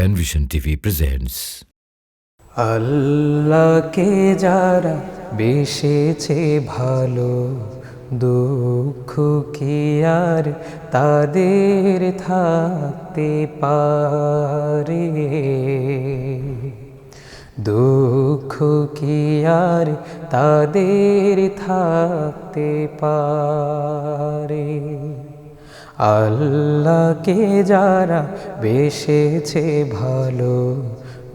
Penvision TV presents আল্লাহকে যারা বেসেছে ভালো, দুঃখ কি আর তাদের থাকতে পারে? দুঃখ কি আর তাদের থাকতে পারে? আল্লাহকে যারা বেসেছে ভালো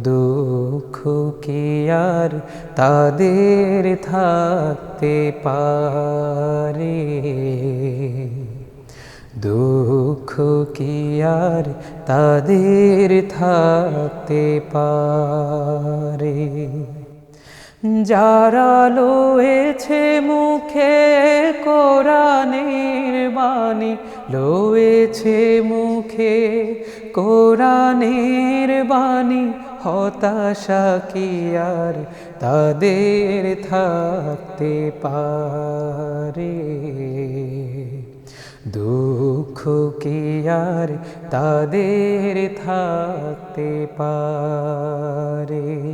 দুঃখ কি আর তাদের থাকতে পারে? দুঃখ কি আর তাদের থাকতে পারে? যারা লয়েছে মুখে কোরআনের বাণী লয়েছে মুখে কোরআনের বাণী, হতাশা কি আর তাদের থাকতে পারে? দুঃখ কি আর তাদের থাকতে পারে?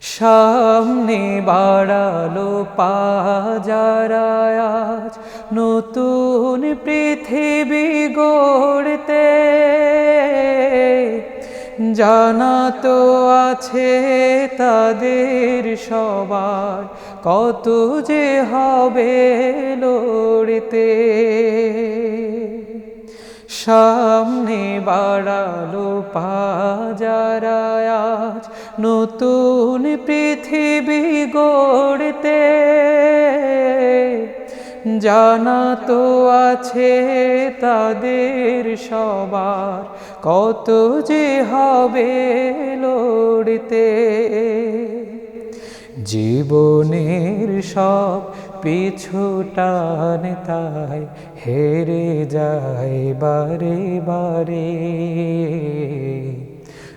সামনে বাড়ালো পাজারায়াজ নতুন পৃথিবী গড়তে। জানা তো আছে তাদের সবার কত যে হবে লড়তে। সামনে বাড়ালো পাজারায়াজ নতুন পৃথিবী গড়তে। জানা তো আছে তাদের সবার, কত যে হবে লড়তে। জীবনের সব পিছুটান তাই হেরে যায় বারে বারে।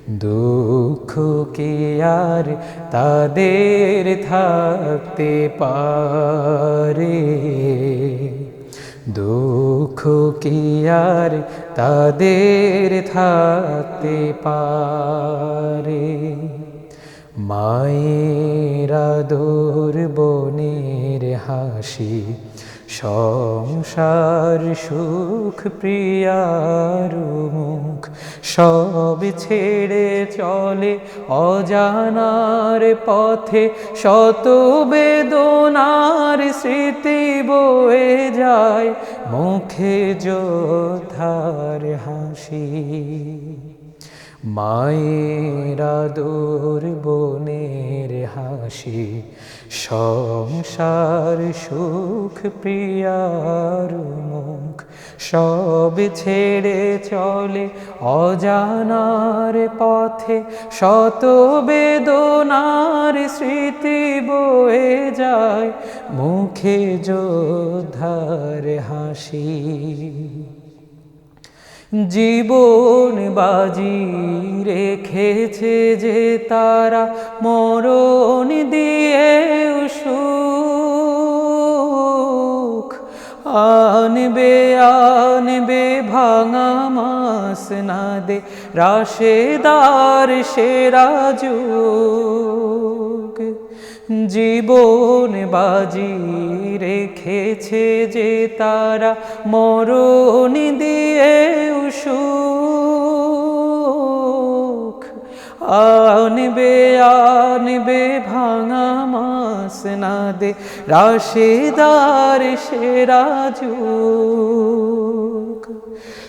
দুঃখ কি আর তাদের থাকতে পারে? দুঃখ কি আর তাদের থাকতে পারে? মায়েরা দোর বনের হাসি সংসার সুখ প্রিয়ার মুখ সব ছেড়ে চলে অজানার পথে শত বেদনার স্মৃতি বয়ে যায় মুখে যোধার হাসি। মায়েরা দোর বনের হাসি, সংসার সুখ প্রিয়ার মুখ। সব ছেড়ে চলে অজানার পথে, শত বেদনার স্মৃতি বয়ে যায় মুখে যোদ্ধার হাসি। জীবন বাজি রেখেছে যে তারা মরণ দিয়ে সুখ। আনবে আনবে, ভাঙা মাস না দে, রাশেদার সেরা যুগ। জীবন বাজি রেখেছে যে তারা মরণ দিয়ে সুখ আনবে আনবে, ভাঙা মাস না দে। রাশেদার সেরা যুগ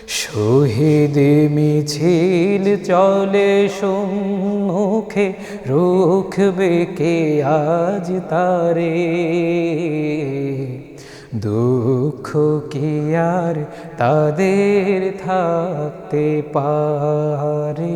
শহীদ মিছিল চলে সম্মুখে, রুখবে কে আজ তারে? দুঃখ কি আর তাদের থাকতে পারে?